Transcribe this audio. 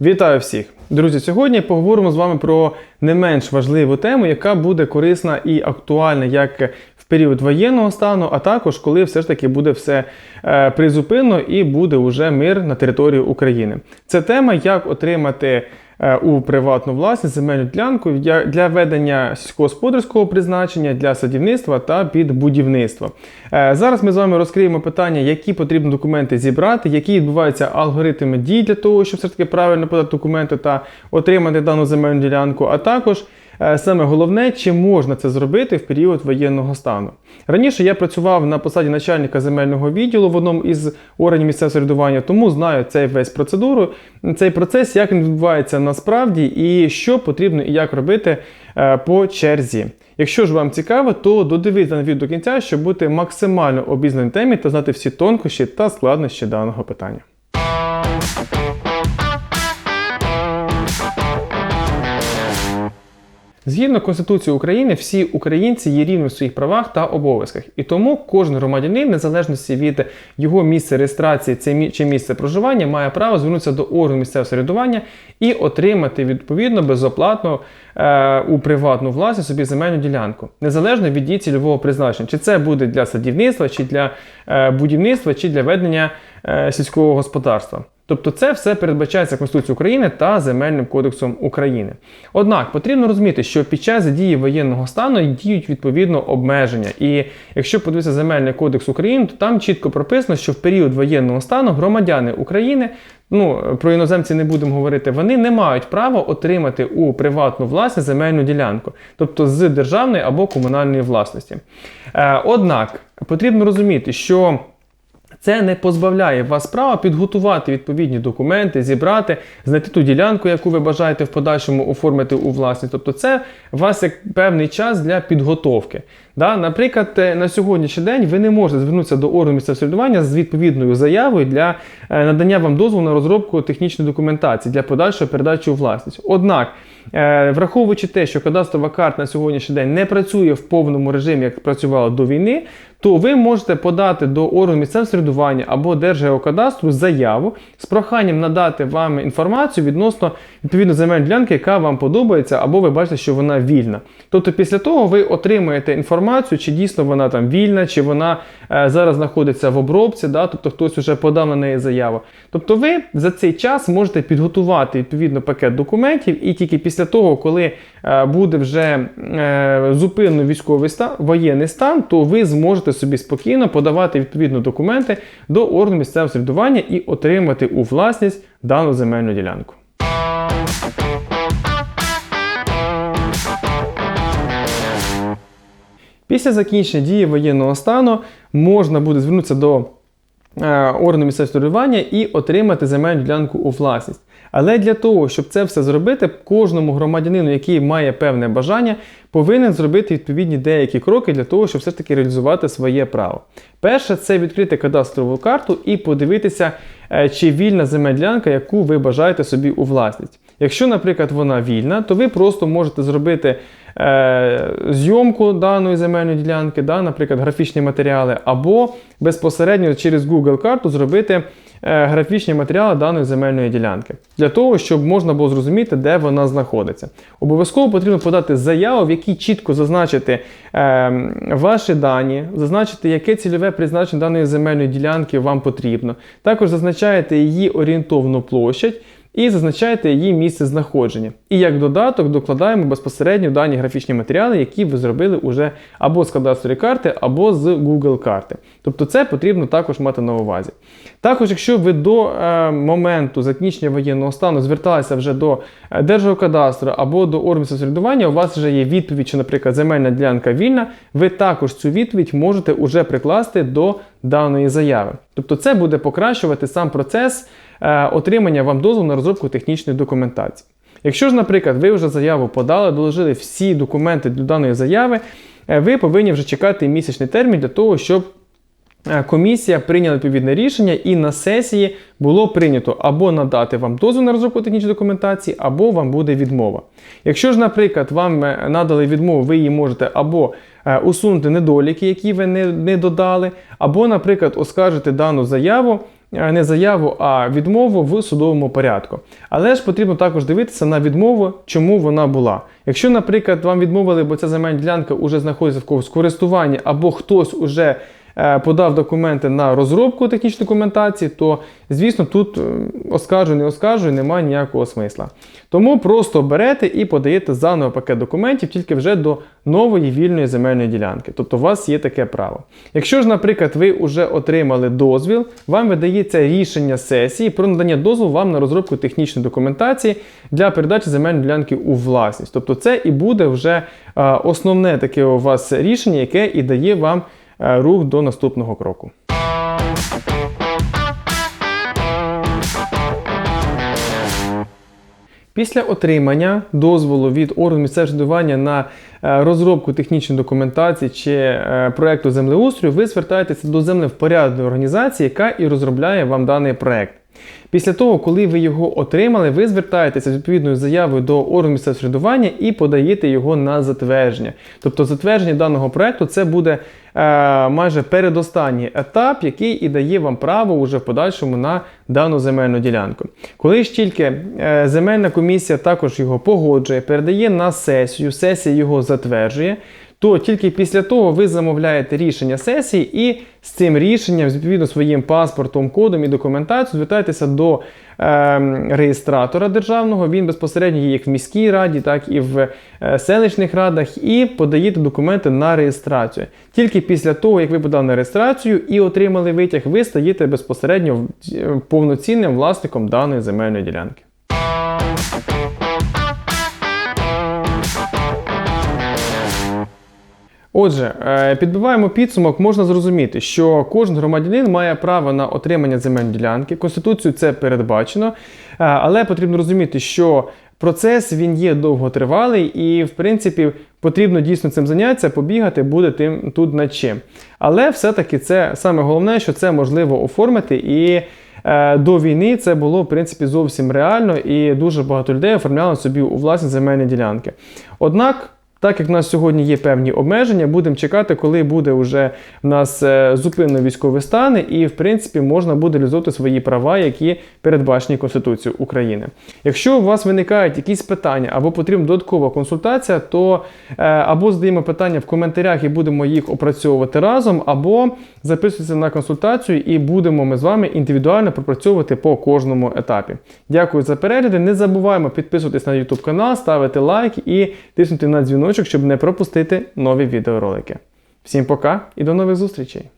Вітаю всіх! Друзі, сьогодні поговоримо з вами про не менш важливу тему, яка буде корисна і актуальна як в період воєнного стану, а також коли все ж таки буде все е, призупинено і буде уже мир на території України. Це тема, як отримати у приватну власність земельну ділянку для- ведення сільськогосподарського призначення, для садівництва та під будівництво. Е, Зараз ми з вами розкриємо питання, які потрібно документи зібрати, які відбуваються алгоритми дій для того, щоб все таки правильно подати документи та отримати дану земельну ділянку, а також е, саме головне, чи можна це зробити в період воєнного стану. Раніше я працював на посаді начальника земельного відділу в одному із органів місцевого самоврядування, тому знаю цей весь процедуру, цей процес, як він відбувається насправді, і що потрібно і як робити е, по черзі. Якщо ж вам цікаво, то додивіться на відео до кінця, щоб бути максимально обізнаним темі та знати всі тонкощі та складнощі даного питання. Згідно Конституції України, всі українці є рівні в своїх правах та обов'язках, і тому кожен громадянин, незалежності від його місця реєстрації чи місця проживання, має право звернутися до органу місцевого самоврядування і отримати відповідно безоплатно е, у приватну власність собі земельну ділянку, незалежно від її цільового призначення, чи це буде для садівництва, чи для е, будівництва, чи для ведення е, сільського господарства. Тобто це все передбачається Конституцією України та Земельним кодексом України. Однак потрібно розуміти, що під час дії воєнного стану діють відповідно обмеження. І якщо подивитися Земельний кодекс України, то там чітко прописано, що в період воєнного стану громадяни України, ну про іноземців не будемо говорити, вони не мають права отримати у приватну власність земельну ділянку, тобто з державної або комунальної власності. Е, однак потрібно розуміти, що це не позбавляє вас права підготувати відповідні документи, зібрати, знайти ту ділянку, яку ви бажаєте в подальшому оформити у власність. Тобто, це у вас як певний час для підготовки. Да? Наприклад, е, на сьогоднішній день ви не можете звернутися до органу місцевого самоврядування з відповідною заявою для е, надання вам дозволу на розробку технічної документації для подальшої передачі у власність. Однак, е, враховуючи те, що кадастрова карта на сьогоднішній день не працює в повному режимі, як працювала до війни, то ви можете подати до органу місцевого самоврядування або Держгеокадастру заяву з проханням надати вам інформацію відносно відповідно земельної ділянки, яка вам подобається, або ви бачите, що вона вільна. Тобто, після того ви отримуєте інформацію, чи дійсно вона там вільна, чи вона е, зараз знаходиться в обробці, да? тобто хтось вже подав на неї заяву. Тобто, ви за цей час можете підготувати відповідно пакет документів, і тільки після того, коли е, буде вже е, зупинено військовий стан, воєнний стан, то ви зможете собі спокійно подавати відповідно документи до органу місцевого самоврядування і отримати у власність дану земельну ділянку. Після закінчення дії воєнного стану можна буде звернутися до е, органу місцевого самоврядування і отримати земельну ділянку у власність. Але для того, щоб це все зробити, кожному громадянину, який має певне бажання, повинен зробити відповідні деякі кроки для того, щоб все ж таки реалізувати своє право. Перше, це відкрити кадастрову карту і подивитися, е, чи вільна земельна яку ви бажаєте собі у власність. Якщо, наприклад, вона вільна, то ви просто можете зробити е, зйомку даної земельної ділянки, да, наприклад, графічні матеріали, або безпосередньо через Google карту зробити графічні матеріали даної земельної ділянки, для того, щоб можна було зрозуміти, де вона знаходиться. Обов'язково потрібно подати заяву, в якій чітко зазначити е, ваші дані, зазначити, яке цільове призначення даної земельної ділянки вам потрібно. Також зазначаєте її орієнтовну площадь і зазначаєте її місце знаходження. І як додаток докладаємо безпосередньо дані графічні матеріали, які ви зробили уже або з кадастрової карти, або з Google карти. Тобто це потрібно також мати на увазі. Також, якщо ви до е, моменту закінчення воєнного стану зверталися вже до е, Держгеокадастру або до органу самоврядування, у вас вже є відповідь, що, наприклад, земельна ділянка вільна, ви також цю відповідь можете уже прикласти до даної заяви. Тобто це буде покращувати сам процес отримання вам дозволу на розробку технічної документації. Якщо ж, наприклад, ви вже заяву подали, доложили всі документи для даної заяви, е, ви повинні вже чекати місячний термін для того, щоб е, комісія прийняла відповідне рішення і на сесії було прийнято або надати вам дозвіл на розробку технічної документації, або вам буде відмова. Якщо ж, наприклад, вам е, надали відмову, ви її можете або е, усунути недоліки, які ви не, не додали, або, наприклад, оскаржити дану заяву е, не заяву, а відмову в судовому порядку. Але ж потрібно також дивитися на відмову, чому вона була. Якщо, наприклад, вам відмовили, бо ця земельна ділянка вже знаходиться в когось в користуванні, або хтось уже е, подав документи на розробку технічної документації, то звісно тут е, оскаржуй, не оскаржуй, немає ніякого смисла. Тому просто берете і подаєте заново пакет документів тільки вже до нової вільної земельної ділянки. Тобто у вас є таке право. Якщо ж, наприклад, ви вже отримали дозвіл, вам видається рішення сесії про надання дозволу вам на розробку технічної документації для передачі земельної ділянки у власність. Тобто це і буде вже е, основне таке у вас рішення, яке і дає вам е, рух до наступного кроку. Після отримання дозволу від органу місцевого самоврядування на е, розробку технічної документації чи е, проекту землеустрою, ви звертаєтеся до землевпорядної організації, яка і розробляє вам даний проект. Після того, коли ви його отримали, ви звертаєтеся з відповідною заявою до органу місцевого самоврядування і подаєте його на затвердження. Тобто затвердження даного проекту це буде е, майже передостанній етап, який і дає вам право уже в подальшому на дану земельну ділянку. Коли ж тільки е, земельна комісія також його погоджує, передає на сесію, сесія його затверджує. То тільки після того ви замовляєте рішення сесії і з цим рішенням, відповідно своїм паспортом, кодом і документацією, звертаєтеся до е, реєстратора державного. Він безпосередньо є як в міській раді, так і в е, селищних радах, і подаєте документи на реєстрацію. Тільки після того, як ви подали на реєстрацію і отримали витяг, ви стаєте безпосередньо е, повноцінним власником даної земельної ділянки. Отже, е, підбиваємо підсумок, можна зрозуміти, що кожен громадянин має право на отримання земельної ділянки. Конституцією це передбачено, Е, але потрібно розуміти, що процес він є довготривалий і, в принципі, потрібно дійсно цим зайнятися, побігати буде тим тут над чим. Але все-таки це саме головне, що це можливо оформити і. е, До війни це було в принципі зовсім реально, і дуже багато людей оформляли собі у власні земельні ділянки. Однак, так як в нас сьогодні є певні обмеження, будемо чекати, коли буде вже в нас е, зупинено військові стани, і в принципі можна буде реалізовувати свої права, які передбачені Конституцією України. Якщо у вас виникають якісь питання або потрібна додаткова консультація, то е, або задаємо питання в коментарях і будемо їх опрацьовувати разом, або записуйтесь на консультацію і будемо ми з вами індивідуально пропрацьовувати по кожному етапі. Дякую за перегляди. Не забуваємо підписуватись на YouTube канал, ставити лайк і тиснути на дзвіночок, щоб не пропустити нові відеоролики. Всім пока і до нових зустрічей!